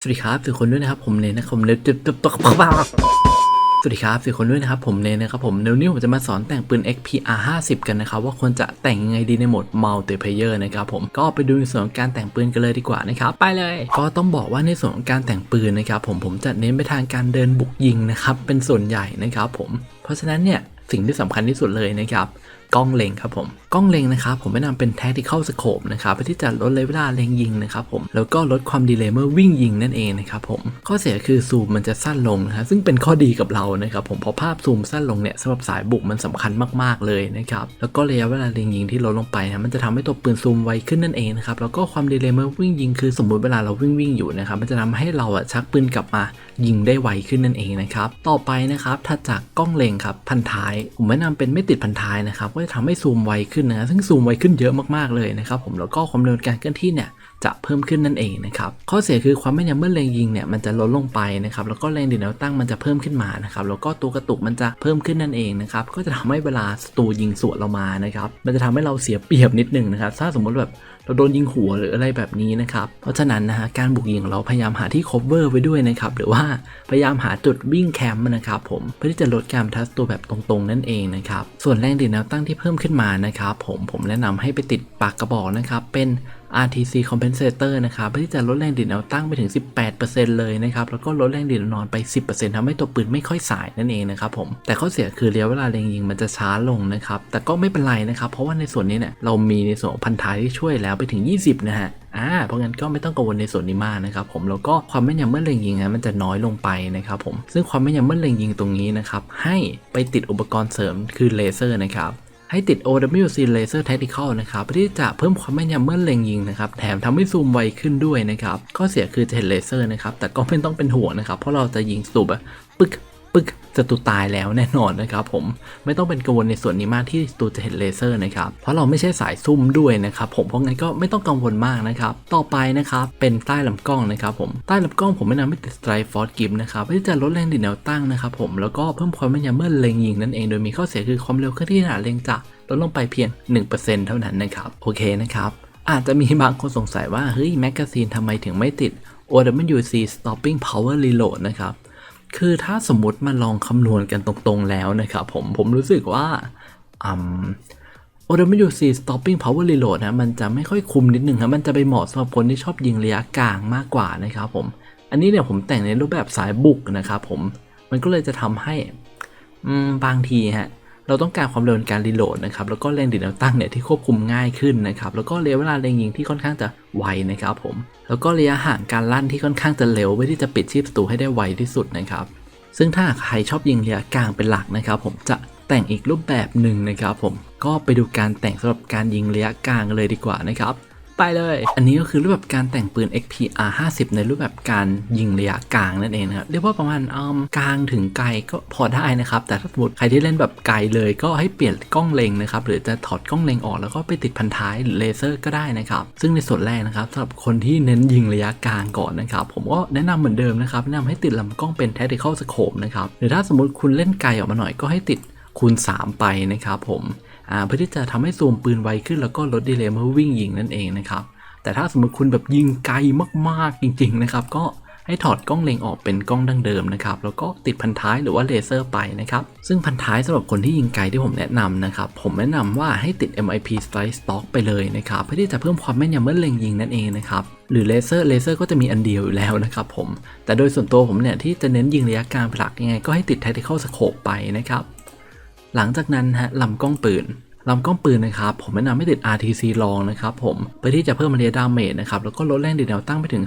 สวัสดีครับสื่อคนด้วยนะครับผมเนยนะครับผมเนยจุดจุดตกปาสวัสดีครับสื่อคนด้วยนะครับผมเนยนะครับผมเดี๋ยวนี้ผมจะมาสอนแต่งปืน XPR 50 กันนะครับว่าควรจะแต่งยังไงดีในโหมด Multiplayer นะครับผมก็ไปดูในส่วนของการแต่งปืนกันเลยดีกว่านะครับไปเลย ก็ต้องบอกว่าในส่วนของการแต่งปืนนะครับผมผมจะเน้นไปทางการเดินบุกยิงนะครับเป็นส่วนใหญ่นะครับผมเพราะฉะนั้นเนี่ยสิ่งที่สำคัญที่สุดเลยนะครับ กล้องเล็งครับผม กล้องเล็งนะครับผมแนะนำเป็น tactical scope นะครับเพื่อที่จะลดระยะเวลาเล็งยิงนะครับผมแล้วก็ลดความดีเลย์เมื่อวิ่งยิงนั่นเองนะครับผมข้อเสียคือซูมมันจะสั้นลงนะฮะซึ่งเป็นข้อดีกับเรานะครับผมเพราะภาพซูมสั้นลงเนี่ยสำหรับสายบุกมันสำคัญมากๆเลยนะครับแล้วก็ระยะเวลาเล็งยิงที่ลดลงไปนะมันจะทำให้ตัวปืนซูมไวขึ้นนั่นเองนะครับแล้วก็ความดีเลย์เมื่อวิ่งยิงคือสมมุติเวลาเราวิ่งวิ่งอยู่นะครับมันจะทำให้เราอะชักปืนกลับมา ยิงได้ไวขึ้นนั่นเองนะครับ ต่อไปนะครับถ้าจากกล้องเล็งครับพันท้าย ผมแนะนำเป็นไม่ติดพันท้ายนะครับก็จะทำให้ซูมไวขึ้นนะซึ่งซูมไวขึ้นเยอะมากๆเลยนะครับผมแล้วก็ความเร็วการเคลื่อนที่เนี่ยจะเพิ่มขึ้นนั่นเองนะครับข้อเสียคือความแม่นยำเมื่อเล็งยิงเนี่ยมันจะลดลงไปนะครับแล้วก็แรงดีดแนวตั้งมันจะเพิ่มขึ้นมานะครับแล้วก็ตัวกระตุกมันจะเพิ่มขึ้นนั่นเองนะครับก็จะทำให้เวลาศัตรูยิงสวนเรามานะครับมันจะทำให้เราเสียเปรียบนิดหนึงนะครับถ้าสมมติแบบ เราโดนยิงหัวหรืออะไรแบบนี้นะครับ เพราะฉะนั้นนะฮะการบุกยิงเราพยายามหาที่ cover ไว้ด้วยนะครับ หรือว่าพยายามหาจุดวิ่งแคมป์นะครับผมเพื่อที่จะลดการทัสตัวแบบตรงๆ นั่นเองนะครับ ส่วนแรงดีดแนวตั้งที่เพิ่มขึ้นมานะครับ ผมผมแนะนำให้ไปติดปากกระบอกนะครับเป็น RTC compensator นะครับเพื่อที่จะลดแรงดีดแนวตั้งไปถึง 18%เลยนะครับ แล้วก็ลดแรงดีดแนนอนไป 10%ทำให้ตัวปืนไม่ค่อยสายนั่นเองนะครับผม แต่ข้อเสียคือระยะเวลาเล็งยิงมันจะช้าลงนะครับ แต่ก็ไม่เป็นไรนะครับ เพราะว่าในส่วนนี้เนี่ยเรามีในส่วนของพันท้ายที่ช่วยแล้วไปถึง 20 นะฮะอ่าเพราะงั้นก็ไม่ต้องกังวลในส่วนนี้มากนะครับผมแล้วก็ความแม่นยำเมื่อเล็งยิงนะมันจะน้อยลงไปนะครับผมซึ่งความแม่นยำเมื่อเล็งยิงตรงนี้นะครับให้ไปติดอุปกรณ์เสริมคือเลเซอร์นะครับ ให้ติด OWC Laser Tactical นะครับเพื่อที่จะเพิ่มความแม่นยำเมื่อเล็งยิงนะครับแถมทำให้ซูมไวขึ้นด้วยนะครับข้อเสียคือจะเห็นเลเซอร์นะครับแต่ก็ไม่ต้องเป็นห่วงนะครับเพราะเราจะยิงสูบอะปึกปึก ศัตรูตายแล้วแน่นอนนะครับผมไม่ต้องเป็นกังวลในส่วนนี้มากที่ศัตรูจะเห็นเลเซอร์นะครับเพราะเราไม่ใช่สายซุ่มด้วยนะครับผมเพราะงั้นก็ไม่ต้องกังวลมากนะครับต่อไปนะครับเป็นใต้ลำกล้องนะครับผมใต้ลำกล้องผมแนะนำให้ติดสไตรฟอร์ดกิฟนะครับเพื่อจะลดแรงดีดแนวตั้งนะครับผมแล้วก็เพิ่มความแม่นยำเมื่อเล็งยิงนั่นเองโดยมีข้อเสียคือความเร็วเคลื่อนที่ขณะเล็งจะลดลงไปเพียง 1%เท่านั้นนะครับโอเคนะครับอาจจะมีบางคนสงสัยว่าเฮ้ยแมกกาซีนทำไมถึงไม่ติด OWC Stopping Power Reload นะครับ คือถ้าสมมติมาลองคำนวณกันตรงๆแล้วนะครับผมผมรู้สึกว่าอืม OWC Stopping Power Reload นะมันจะไม่ค่อยคุมนิดนึงครับมันจะไปเหมาะสำหรับคนที่ชอบยิงระยะกลางมากกว่านะครับผม อันนี้เนี่ยผมแต่งในรูปแบบสายบุกนะครับผมมันก็เลยจะทำให้บางทีฮะ เราต้องการความเร็วในการรีโหลดนะครับแล้วก็แรงดีดแนวตั้งเนี่ยที่ควบคุมง่ายขึ้นนะครับแล้วก็ระยะเวลาเล็งยิงที่ค่อนข้างจะไวนะครับผมแล้วก็ระยะห่างการลั่นที่ค่อนข้างจะเร็วเพื่อที่จะปิดชีพศัตรูให้ได้ไวที่สุดนะครับซึ่งถ้าใครชอบยิงระยะกลางเป็นหลักนะครับผมจะแต่งอีกรูปแบบหนึ่งนะครับผมก็ไปดูการแต่งสำหรับการยิงระยะกลางเลยดีกว่านะครับ ไปเลย อันนี้ก็คือรูปแบบการแต่งปืน XPR 50 ในรูปแบบการยิงระยะกลางนั่นเองนะครับเรียกว่าประมาณอืมกลางถึงไกลก็พอได้นะครับ แต่ถ้าสมมติใครที่เล่นแบบไกลเลยก็ให้เปลี่ยนกล้องเล็งนะครับหรือจะถอดกล้องเล็งออกแล้วก็ไปติดพันท้ายหรือเลเซอร์ก็ได้นะครับ ซึ่งในส่วนแรกนะครับสำหรับคนที่เน้นยิงระยะกลางก่อนนะครับ ผมก็แนะนำเหมือนเดิมนะครับแนะนำให้ติดลำกล้องเป็น tactical scope นะครับหรือถ้าสมมติคุณเล่นไกลออกมาหน่อยก็ให้ติดคูณ 3 ไปนะครับผม เพื่อที่จะทำให้ซูมปืนไวขึ้นแล้วก็ลดดีเลย์เมื่อวิ่งยิงนั่นเองนะครับ แต่ถ้าสมมติคุณแบบยิงไกลมากๆจริง ๆ นะครับ ก็ให้ถอดกล้องเล็งออกเป็นกล้องดั้งเดิมนะครับ แล้วก็ติดพันท้ายหรือว่าเลเซอร์ไปนะครับ ซึ่งพันท้ายสำหรับคนที่ยิงไกลที่ผมแนะนำนะครับ ผมแนะนำว่าให้ติด MIP Strike Stock ไปเลยนะครับ เพื่อที่จะเพิ่มความแม่นยำเมื่อเล็งยิงนั่นเองนะครับ หรือเลเซอร์เลเซอร์ก็จะมีอันเดียวอยู่แล้วนะครับผม แต่โดยส่วนตัวผมเนี่ยที่จะเน้นยิงระยะกลางเป็นหลักยังไงก็ให้ติด Tactical Scope ไปนะครับ หลังจากนั้นฮะลำกล้องปืนลำกล้องปืนนะครับ ผมแนะนำให้ติด RTC ลองนะครับผมเพื่อที่จะเพิ่มเรียดาเมจนะครับ แล้วก็ลดแรงดีดแนวตั้งไปถึง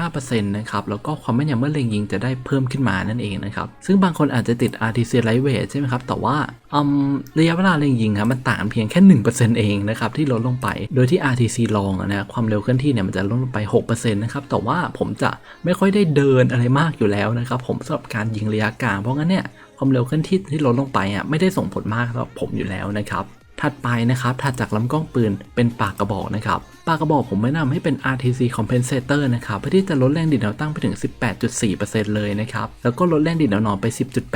10.5%นะครับ แล้วก็ความแม่นยำเมื่อเล็งยิงจะได้เพิ่มขึ้นมานั่นเองนะครับ ซึ่งบางคนอาจจะติด RTC Lightweight ใช่ไหมครับ แต่ว่าอืมระยะเวลาเล็งยิงครับมันต่างเพียงแค่ 1%เองนะครับที่ลดลงไป โดยที่ RTC ลองอะนะความเร็วเคลื่อนที่เนี่ยมันจะลดลงไป 6%นะครับ แต่ว่าผมจะไม่ค่อยได้เดินอะไรมากอยู่แล้วนะครับ ผมสำหรับการยิงระยะกลาง เพราะงั้นเนี่ย ความเร็วเคลื่อนที่ที่ลดลงไปอะไม่ได้ส่งผลมากสำหรับผมอยู่แล้วนะครับถัดไปนะครับถัดจากลำกล้องปืนเป็นปากกระบอกนะครับ ปากกระบอกผมแนะนำให้เป็น RTC compensator นะครับ เพื่อที่จะลดแรงดีดแนวตั้งไปถึง 18.4%เลยนะครับ แล้วก็ลดแรงดีดแนวนอนไป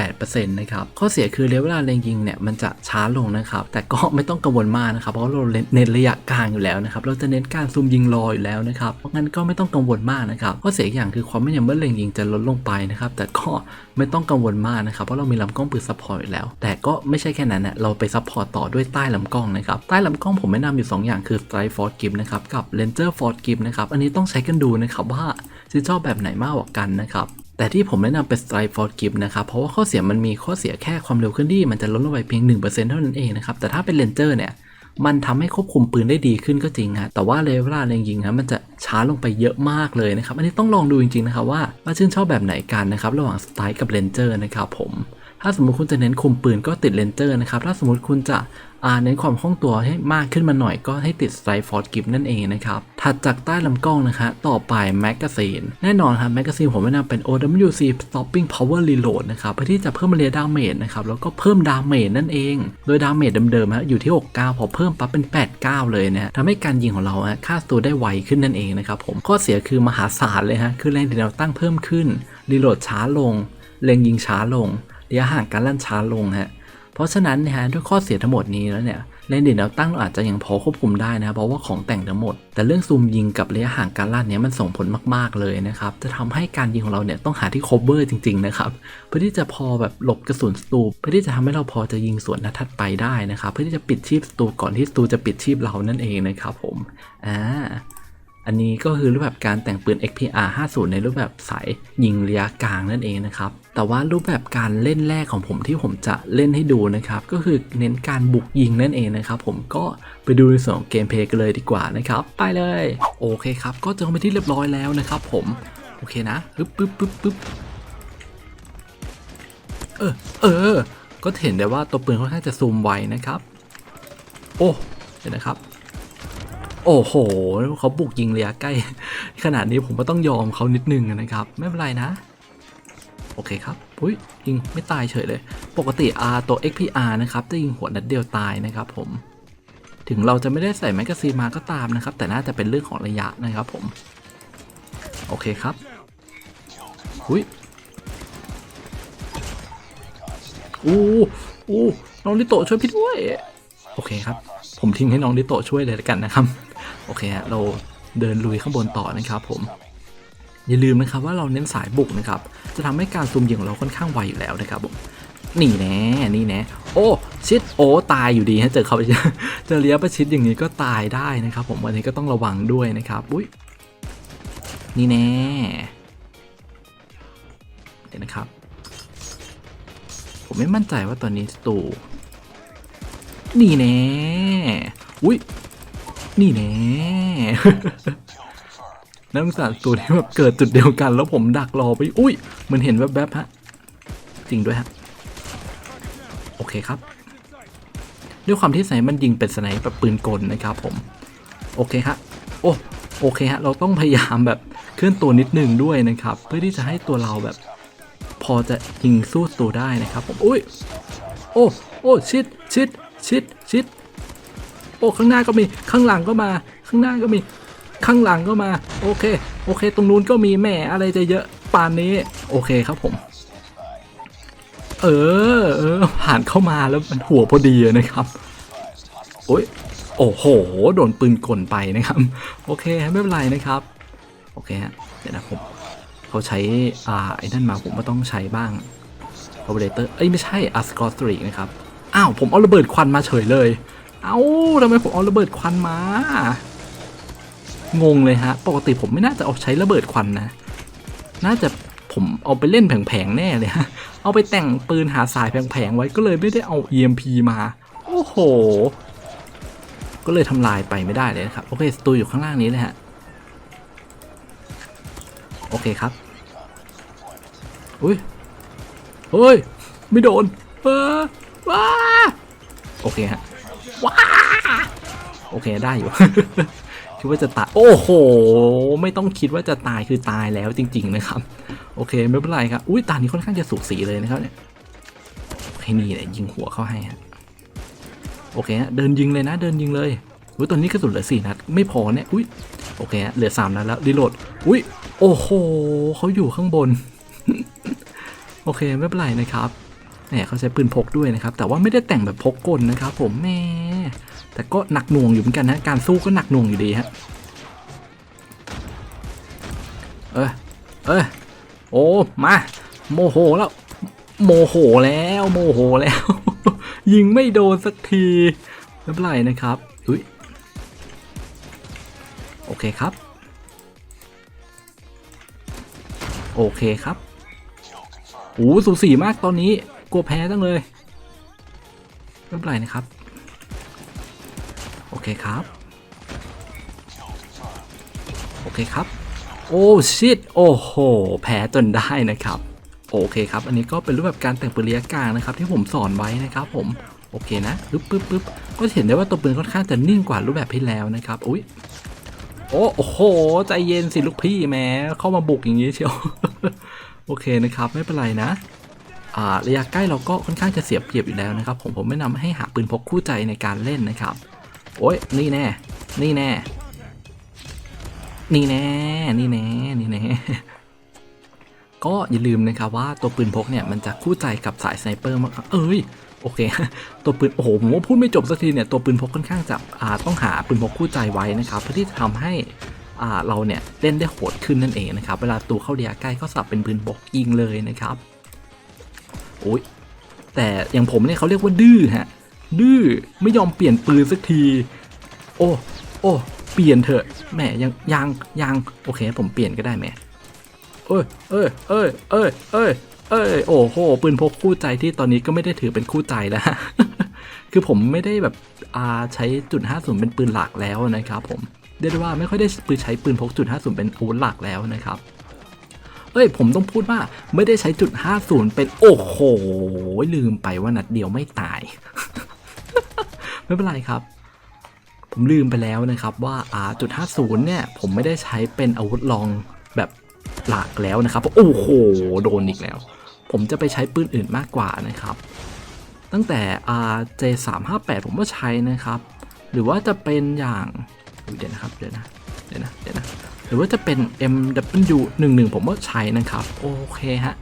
10.8%นะครับ ข้อเสียคือระยะเวลาเล็งยิงเนี่ยมันจะช้าลงนะครับ แต่ก็ไม่ต้องกังวลมากนะครับ เพราะเราเน้นระยะกลางอยู่แล้วนะครับ เราจะเน้นการซูมยิงรออยู่แล้วนะครับ เพราะงั้นก็ไม่ต้องกังวลมากนะครับ ข้อเสียอย่างคือความแม่นยำเมื่อเล็งยิงจะลดลงไปนะครับ แต่ก็ไม่ต้องกังวลมากนะครับ เพราะเรามีลำกล้องปืนซัพพอร์ตอยู่แล้ว แต่ก็ไม่ใช่แค่นั้นนะเราไปซัพพอร์ตต่อด้วยใต้ลำกล้องนะครับ ใต้ลำกล้องผมแนะนำอยู่ 2 อย่างคือ Strike Force Grip นะครับกับ Ranger Force Grip นะครับ อันนี้ต้องใช้กันดูนะครับว่าชื่นชอบแบบไหนมากกว่ากันนะครับแต่ที่ผมแนะนำเป็น Strike Force Grip นะครับ เพราะว่าข้อเสียมันมีข้อเสียแค่ความเร็วเคลื่อนที่มันจะลดลงไปเพียง 1%เท่านั้นเองนะครับ แต่ถ้าเป็น Ranger เนี่ย มันทำให้ควบคุมปืนได้ดีขึ้นก็จริงฮะแต่ว่าเลเวลาเล็งยิงนะมันจะช้าลงไปเยอะมากเลยนะครับ อันนี้ต้องลองดูจริงๆนะครับว่าว่าชื่นชอบแบบไหนกันนะครับ ระหว่าง Strike กับ Ranger นะครับผม ถ้าสมมุติคุณจะเน้นคุมปืนก็ติดเลนเจอร์นะครับ ถ้าสมมติคุณจะเน้นความคล่องตัวให้มากขึ้นมาหน่อยก็ให้ติด Strike Force Grip นั่นเองนะครับ ถัดจากใต้ลำกล้องนะคะ ต่อไปแมกกาซีนแน่นอนครับแมกกาซีนผมแนะนำเป็น OWC Stopping Power Reload นะครับ เพื่อที่จะเพิ่มเรียดาเมจนะครับ แล้วก็เพิ่มดาเมจนั่นเอง โดยดาเมจเดิมๆฮะอยู่ที่ 69 พอเพิ่มปั๊บเป็น 89 เลยนะทำให้การยิงของเราฮะค่าตัวได้ไวขึ้นนั่นเองนะครับผมข้อเสียคือมหาศาลเลยฮะคือแรงดีดแนวตั้งเพิ่มขึ้นรีโหลดช้าลงเล็งยิงช้าลง ระยะห่างการลั่นช้าลงฮะเพราะฉะนั้นนะฮะด้วยข้อเสียทั้งหมดนี้แล้วเนี่ยแรงดีดแนวตั้งเราอาจจะยังพอควบคุมได้นะเพราะว่าของแต่งทั้งหมด แต่เรื่องซูมยิงกับระยะห่างการลั่นเนี้ยมันส่งผลมากๆเลยนะครับจะทำให้การยิงของเราเนี่ยต้องหาที่ cover จริงๆนะครับเพื่อที่จะพอแบบหลบกระสุนสตูเพื่อที่จะทำให้เราพอจะยิงสวนนัดถัดไปได้นะครับเพื่อที่จะปิดชีพสตูก่อนที่สตูจะปิดชีพเรานั่นเองนะครับผมอ่าอันนี้ก็คือรูปแบบการแต่งปืน XPR 50 ในรูปแบบสายยิงระยะกลางนั่นเองนะครับ แต่ว่ารูปแบบการเล่นแรกของผมที่ผมจะเล่นให้ดูนะครับ ก็คือเน้นการบุกยิงนั่นเองนะครับ ผมก็ไปดูในส่วนของเกมเพลย์กันเลยดีกว่านะครับ ไปเลย โอเคครับ ก็จบไปที่เรียบร้อยแล้วนะครับ ผม โอเคนะปึ๊บปึ๊บปึ๊บปึ๊บเออเออ ก็เห็นได้ว่าตัวปืนค่อนข้างจะซูมไวนะครับ โอ้เห็นนะครับ โอ้โหเขาบุกยิงระยะใกล้ ขนาดนี้ผมก็ต้องยอมเขานิดนึงนะครับ ไม่เป็นไรนะ โอเคครับอุ้ยยิงไม่ตายเฉยเลย ปกติ R ตัว XPR นะครับจะยิงหัวนัดเดียวตายนะครับผม ถึงเราจะไม่ได้ใส่แมกกาซีนมาก็ตามนะครับ แต่น่าจะเป็นเรื่องของระยะนะครับผม โอเคครับอุ้ยอู้อู้น้องดิโตช่วยพี่ด้วย โอเคครับ ผมทิ้งให้น้องดิโตช่วยเลยแล้วกันนะครับ โอเคฮะเราเดินลุยข้างบนต่อนะครับผม อย่าลืมนะครับว่าเราเน้นสายบุกนะครับ จะทำให้การซูมยิงของเราค่อนข้างไวอยู่แล้วนะครับผมนี่แน่นี่แน่โอ้ ชิดโอ้ตายอยู่ดีฮะเจอเขาเจอระยประชิดอย่างนี้ก็ตายได้นะครับ ผมวันนี้ก็ต้องระวังด้วยนะครับอุ้ยนี่แน่เดี๋ยวนะครับ ผมไม่มั่นใจว่าตอนนี้ตูนี่แน่อุ้ยนี่แน่ นักศึกษาตัวที่แบบเกิดจุดเดียวกัน แล้วผมดักรอไป อุ้ย มันเห็นแวบๆฮะ จริงด้วยฮะ โอเคครับ ด้วยความที่สไนมันยิงเป็นสไนแบบปืนกลนะครับผม โอเคฮะ โอ้โอเคฮะ เราต้องพยายามแบบเคลื่อนตัวนิดนึงด้วยนะครับ เพื่อที่จะให้ตัวเราแบบ พอจะยิงสู้ตัวได้นะครับผม อุ้ย โอ้ โอ้ชิดชิดชิดชิดโอ้ ข้างหน้าก็มี ข้างหลังก็มา ข้างหน้าก็มี ข้างหลังก็มา โอเค โอเค ตรงนู้นก็มีแม่อะไรจะเยอะปานนี้ โอเคครับผม เออเออผ่านเข้ามาแล้วมันหัวพอดีนะครับโอ้ยโอ้โห โดนปืนกลไปนะครับ โอเคไม่เป็นไรนะครับ โอเคฮะเดี๋ยวนะผมเขาใช้อ่าไอ้นั่นมาผมก็ต้องใช้บ้างโอเปอเรเตอร์เอ้ยไม่ใช่อัสกอสตรีนะครับอ้าวผมเอาระเบิดควันมาเฉยเลย เอ้าทำไมผมเอาระเบิดควันมา งงเลยฮะ ปกติผมไม่น่าจะเอาใช้ระเบิดควันนะ น่าจะผมเอาไปเล่นแผงๆแน่เลยฮะ เอาไปแต่งปืนหาสายแผงๆไว้ก็เลยไม่ได้เอา EMP มา โอ้โห ก็เลยทำลายไปไม่ได้เลยนะครับ โอเคสตูอยู่ข้างล่างนี้เลยฮะ โอเคครับ อุ้ยเฮ้ย ไม่โดนเออว้าโอเคฮะว้าโอเคได้อยู่ คิดว่าจะตาย โอ้โห ไม่ต้องคิดว่าจะตายคือตายแล้วจริง ๆ นะครับ โอเคไม่เป็นไรครับ อุ้ยตานี้ค่อนข้างจะสูสีเลยนะครับเนี่ยโอเคนี่แหละยิงหัวเข้าให้ฮะโอเคฮะเดินยิงเลยนะ เดินยิงเลยอุ้ยตอนนี้กระสุนเหลือสี่นัดไม่พอเนี่ยอุ้ยโอเคฮะเหลือสามนัดแล้วรีโหลดอุ้ยโอ้โหเขาอยู่ข้างบน โอเคไม่เป็นไรนะครับแหมเขาใช้ปืนพกด้วยนะครับ แต่ว่าไม่ได้แต่งแบบพกกลนะครับ ผมแม่ แต่ก็หนักหน่วงอยู่เหมือนกันนะการสู้ก็หนักหน่วงอยู่ดีฮะเออเออโอ้มาโมโหแล้ว โมโหแล้วโมโหแล้ว ยิงไม่โดนสักทีไม่เป็นไรนะครับอุ้ยโอเคครับ โอเคครับโอ้สูสีมากตอนนี้กลัวแพ้ตั้งเลยไม่เป็นไรนะครับ โอเคครับ โอเคครับ โอ้ชิตโอ้โห แพ้จนได้นะครับ โอเคครับ อันนี้ก็เป็นรูปแบบการแต่งปืนระยะกลางนะครับ ที่ผมสอนไว้นะครับผม โอเคนะปึ๊บปึ๊บปึ๊บก็จะเห็นได้ว่าตัวปืนค่อนข้างจะนิ่งกว่ารูปแบบที่แล้วนะครับอุ้ยโอ้โอ้โหใจเย็นสิลูกพี่แหม้เข้ามาบุกอย่างนี้เชียว โอเคนะครับ ไม่เป็นไรนะระยะใกล้เราก็ค่อนข้างจะเสียเปรียบอยู่แล้วนะครับ ผมผมไม่นำให้หาปืนพกคู่ใจในการเล่นนะครับ โอ้ยนี่แน่ นี่แน่ นี่แน่ นี่แน่ นี่แน่ ก็อย่าลืมนะครับว่าตัวปืนพกเนี่ยมันจะคู่ใจกับสายสไนเปอร์มากเอ้ยโอเค ตัวปืนโอ้โหผมว่าพูดไม่จบสักทีเนี่ยตัวปืนพกค่อนข้างจะอ่าต้องหาปืนพกคู่ใจไว้นะครับเพื่อที่จะทำให้อ่าเราเนี่ยเล่นได้โหดขึ้นนั่นเองนะครับ เวลาตัวเข้าระยใกล้ก็สับเป็นปืนพกยิงเลยนะครับโอ้ยแต่อย่างผมเนี่ยเขาเรียกว่าดื้อฮะ ดื้อไม่ยอมเปลี่ยนปืนสักที โอ้โอ้เปลี่ยนเถอะแหมยังยังยังโอเค ผมเปลี่ยนก็ได้แหมเอ้ยเอ้ยเอ้ยเอ้ยเอ้ยเอ้ยโอ้โหปืนพกคู่ใจที่ตอนนี้ก็ไม่ได้ถือเป็นคู่ใจแล้วคือผมไม่ได้แบบอาใช้จุด50 เป็นปืนหลักแล้วนะครับ ผมเรียกได้ว่าไม่ค่อยได้ปืนใช้ปืนพกจุด50 เป็นอาวุธหลักแล้วนะครับเอ้ยผมต้องพูดว่าไม่ได้ใช้จุด50 เป็นโอ้โหลืมไปว่านัดเดียวไม่ตาย ไม่เป็นไรครับ ผมลืมไปแล้วนะครับว่าอ่าจุด50เนี่ยผมไม่ได้ใช้เป็นอาวุธรองแบบหลักแล้วนะครับโอ้โหโดนอีกแล้ว ผมจะไปใช้ปืนอื่นมากกว่านะครับ ตั้งแต่ RJ358 ผมก็ใช้นะครับ หรือว่าจะเป็นอย่างเดี๋ยวนะครับเดี๋ยวนะเดี๋ยวนะเดี๋ยวนะหรือว่าจะเป็น MW11 ผมก็ใช้นะครับ โอเคฮะ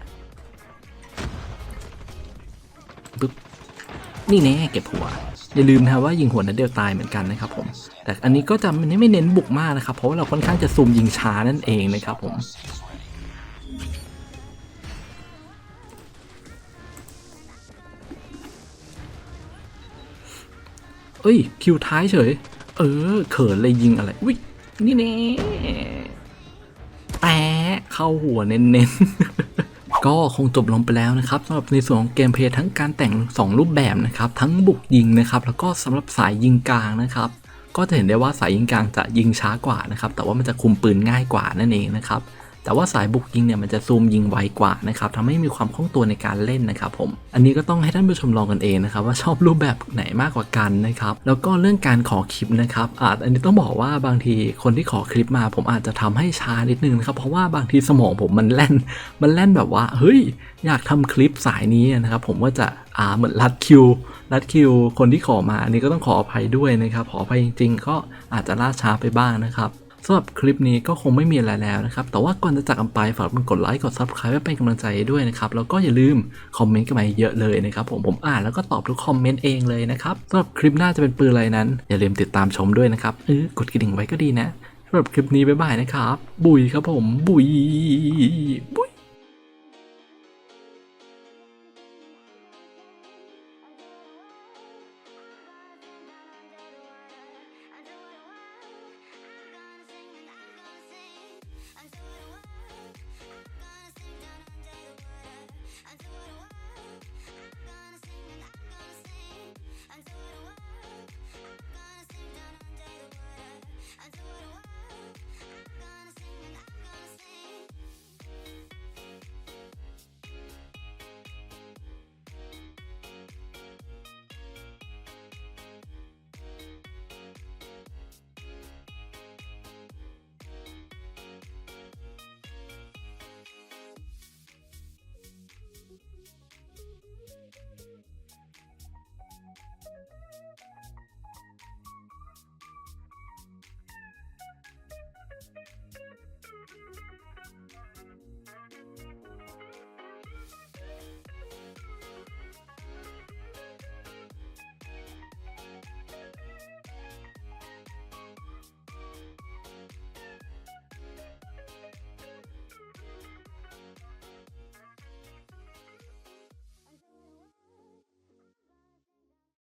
ปึ๊บนี่แน่เก็บหัว อย่าลืมนะครับว่ายิงหัวนัดเดียวตายเหมือนกันนะครับผม แต่อันนี้ก็จะไม่ไม่เน้นบุกมากนะครับ เพราะว่าเราค่อนข้างจะซูมยิงช้านั่นเองนะครับผมเอ้ยคิวท้ายเฉย เออ เขินเลยยิงอะไรอุ้ยนี่แน่แปะเข้าหัวเน้นๆ ก็คงจบลงไปแล้วนะครับสำหรับในส่วนของเกมเพลย์ทั้งการแต่ง 2 รูปแบบนะครับ ทั้งบุกยิงนะครับ แล้วก็สำหรับสายยิงกลางนะครับ ก็จะเห็นได้ว่าสายยิงกลางจะยิงช้ากว่านะครับ แต่ว่ามันจะคุมปืนง่ายกว่านั่นเองนะครับ แต่ว่าสายบุกยิงเนี่ยมันจะซูมยิงไวกว่านะครับทำให้มีความคล่องตัวในการเล่นนะครับผม อันนี้ก็ต้องให้ท่านผู้ชมลองกันเองนะครับว่าชอบรูปแบบไหนมากกว่ากันนะครับ แล้วก็เรื่องการขอคลิปนะครับอาจอันนี้ต้องบอกว่าบางทีคนที่ขอคลิปมา ผมอาจจะทำให้ช้านิดนึงนะครับเพราะว่าบางทีสมองผมมันแล่น มันแล่นแบบว่าเฮ้ยอยากทำคลิปสายนี้นะครับผมก็จะอ่าเหมือนรัดคิวรัดคิวคนที่ขอมาอันนี้ก็ต้องขออภัยด้วยนะครับขออภัยจริง ๆ ก็อาจจะล่าช้าไปบ้างนะครับ สำหรับคลิปนี้ก็คงไม่มีอะไรแล้วนะครับ แต่ว่าก่อนจะจากกันไปฝากกดไลค์กด subscribe เพื่อเป็นกำลังใจด้วยนะครับ แล้วก็อย่าลืมคอมเมนต์กันมาเยอะเลยนะครับผมผมอ่านแล้วก็ตอบทุกคอมเมนต์เองเลยนะครับสำหรับคลิปหน้าจะเป็นปืนอะไรนั้น อย่าลืมติดตามชมด้วยนะครับเออกดกระดิ่งไว้ก็ดีนะสำหรับคลิปนี้บ๊ายบายนะครับ บุยครับผมบุย